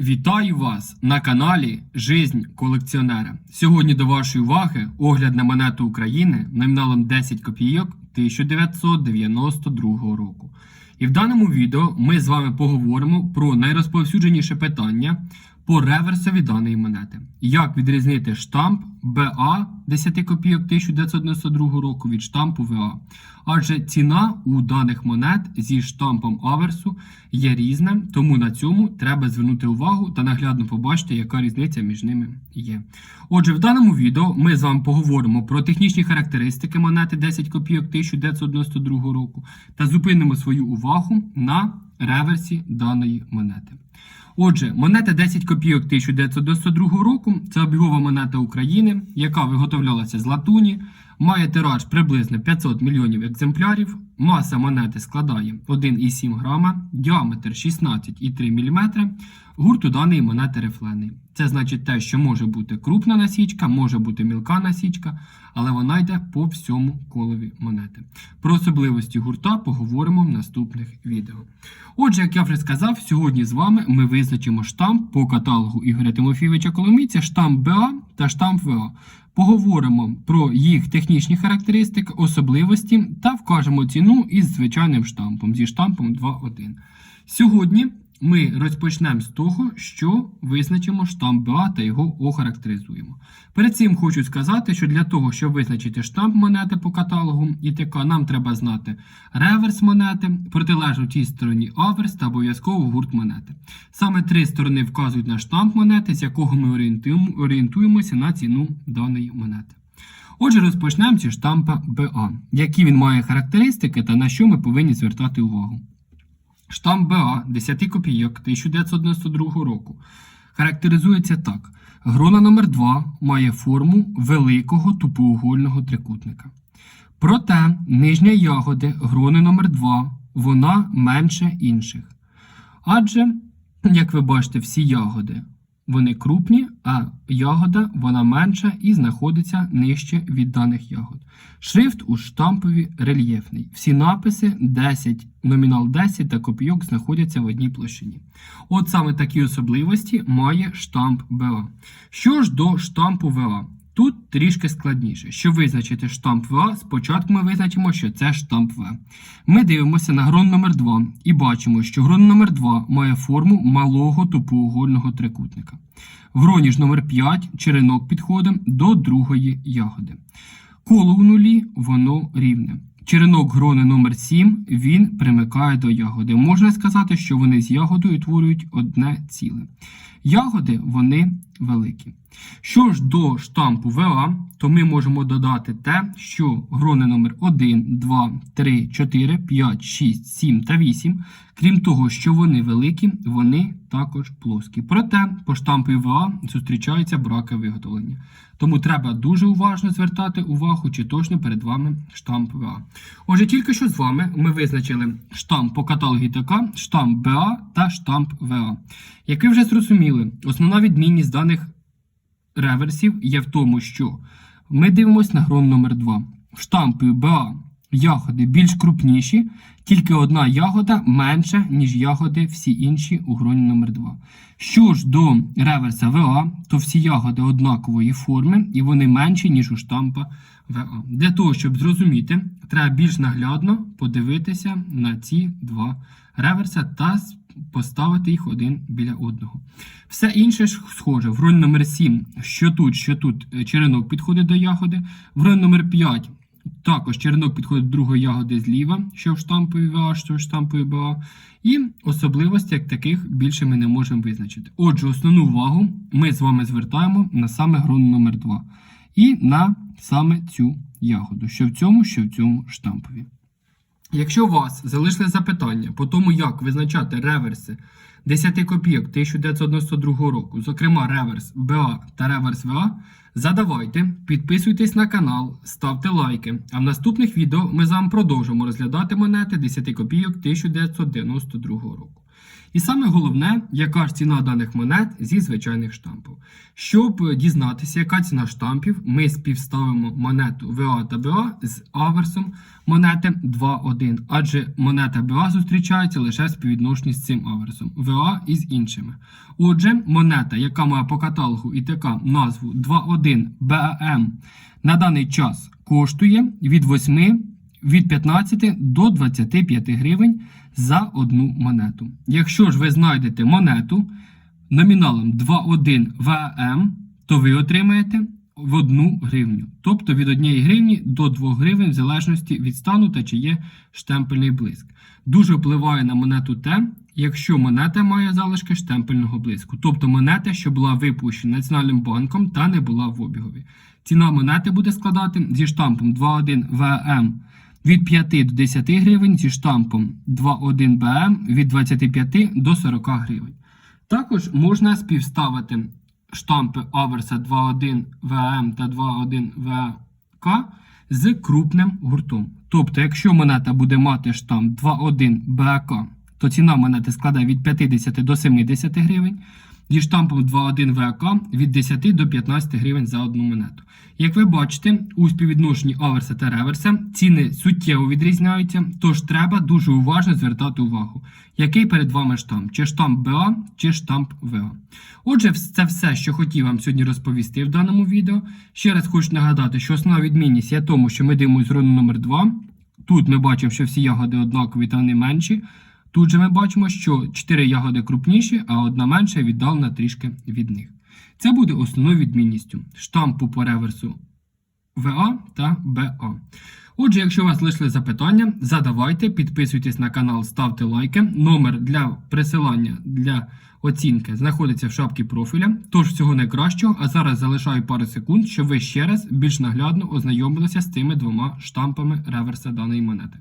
Вітаю вас на каналі Жизнь колекціонера. Сьогодні до вашої уваги огляд на монету України номіналом 10 копійок 1992 року. І в даному відео ми з вами поговоримо про найрозповсюдженіше питання по реверсові даної монети. Як відрізнити штамп БА 10 копійок 1992 року від штампу ВА. Адже ціна у даних монет зі штампом аверсу є різна, тому на цьому треба звернути увагу та наглядно побачити, яка різниця між ними є. Отже, в даному відео ми з вами поговоримо про технічні характеристики монети 10 копійок 1992 року та зупинимо свою увагу на реверсі даної монети. Отже, монета 10 копійок 1992 року це обігова монета України, яка виготовлялася з латуні, має тираж приблизно 500 мільйонів екземплярів, маса монети складає 1,7 грама, діаметр 16,3 мм, гурт у даної монети рифлений. Це значить те, що може бути крупна насічка, може бути мілка насічка, але вона йде по всьому колові монети. Про особливості гурта поговоримо в наступних відео. Отже, як я вже сказав, сьогодні з вами ми визначимо штамп по каталогу Ігоря Тимофійовича Коломійця, штамп БА та штамп ВА. Поговоримо про їх технічні характеристики, особливості та вкажемо ціну із звичайним штампом, зі штампом 2.1. Сьогодні ми розпочнемо з того, що визначимо штамп БА та його охарактеризуємо. Перед цим хочу сказати, що для того, щоб визначити штамп монети по каталогу ІТК, нам треба знати реверс монети, протилежну тій стороні аверс та обов'язково гурт монети. Саме три сторони вказують на штамп монети, з якого ми орієнтуємося на ціну даної монети. Отже, розпочнемо зі штампа БА. Які він має характеристики та на що ми повинні звертати увагу. Штамп БА 10 копійок 1992 року характеризується так. Грона номер 2 має форму великого тупоугольного трикутника. Проте нижня ягоди грони номер 2 вона менше інших. Адже, як ви бачите, всі ягоди вони крупні, а ягода вона менша і знаходиться нижче від даних ягод. Шрифт у штампові рельєфний. Всі написи 10, номінал 10 та копійок знаходяться в одній площині. От саме такі особливості має штамп БА. Що ж до штампу ВА? Тут трішки складніше. Щоб визначити штамп ВА, спочатку ми визначимо, що це штамп В. Ми дивимося на грон номер 2 і бачимо, що грон номер 2 має форму малого тупоугольного трикутника. В гроні ж номер 5 черенок підходить до другої ягоди. Коло у нулі воно рівне. Черенок грони номер 7 він примикає до ягоди. Можна сказати, що вони з ягодою утворюють одне ціле. Ягоди вони великі. Що ж до штампу ВА, то ми можемо додати те, що грони номер 1, 2, 3, 4, 5, 6, 7 та 8, крім того, що вони великі, вони також плоскі. Проте по штампу ВА зустрічаються браки виготовлення. Тому треба дуже уважно звертати увагу, чи точно перед вами штамп ВА. Отже, тільки що з вами ми визначили штамп по каталогу ТК, штамп БА та штамп ВА. Як ви вже зрозуміли, основна відмінність даних реверсів є в тому, що ми дивимося на грон номер 2 В штампі БА ягоди більш крупніші, тільки одна ягода менша, ніж ягоди всі інші у гроні номер 2 Що ж до реверса ВА, то всі ягоди однакової форми і вони менші, ніж у штампа ВА. Для того, щоб зрозуміти, треба більш наглядно подивитися на ці два реверса та поставити їх один біля одного. Все інше ж схоже. В роль номер 7, що тут, що тут е, черенок підходить до ягоди. В роль номер 5 також черенок підходить до другої ягоди зліва, що в штампові ВА, що в штампові БА. І особливості, як таких, більше ми не можемо визначити. Отже, основну увагу ми з вами звертаємо на саме грон номер 2 і на саме цю ягоду, що в цьому, що в цьому штампові. Якщо у вас залишили запитання по тому, як визначати реверси 10 копійок 1992 року, зокрема реверс БА та реверс ВА, задавайте, підписуйтесь на канал, ставте лайки. А в наступних відео ми з вами продовжимо розглядати монети 10 копійок 1992 року. І саме головне, яка ж ціна даних монет зі звичайних штампів. Щоб дізнатися, яка ціна штампів, ми співставимо монету ВА та БА з аверсом монети 2.1, адже монета БА зустрічається лише в співвідношенні з цим аверсом ВА із іншими. Отже, монета, яка має по каталогу ІТК назву 2.1 БАМ, на даний час коштує від 8 від 15 до 25 гривень за одну монету. Якщо ж ви знайдете монету номіналом 2.1 ВМ, то ви отримаєте в 1 гривню. Тобто від 1 гривні до 2 гривень, в залежності від стану та чи є штемпельний блиск. Дуже впливає на монету те, якщо монета має залишки штемпельного блиску, тобто монета, що була випущена Національним банком та не була в обігові. Ціна монети буде складати зі штампом 2.1 ВМ від 5 до 10 гривень, зі штампом 2.1 БМ від 25 до 40 гривень. Також можна співставити штампи аверса 2.1 ВМ та 2.1 ВК з крупним гуртом. Тобто, якщо монета буде мати штамп 2.1 БК, то ціна монети складає від 50 до 70 гривень. Зі штампом 2.1 ВК від 10 до 15 гривень за одну монету. Як ви бачите, у співвідношенні аверса та реверса ціни суттєво відрізняються, тож треба дуже уважно звертати увагу, який перед вами штамп, чи штамп БА, чи штамп ВА. Отже, це все, що хотів вам сьогодні розповісти в даному відео. Ще раз хочу нагадати, що основна відмінність є тому, що ми дивимося з руну номер 2 Тут ми бачимо, що всі ягоди однакові та вони менші. Тут же ми бачимо, що 4 ягоди крупніші, а одна менша віддалена трішки від них. Це буде основною відмінністю штампу по реверсу ВА та БА. Отже, якщо у вас лишили запитання, задавайте, підписуйтесь на канал, ставте лайки. Номер для присилання для оцінки знаходиться в шапці профіля. Тож всього найкращого, а зараз залишаю пару секунд, щоб ви ще раз більш наглядно ознайомилися з цими двома штампами реверса даної монети.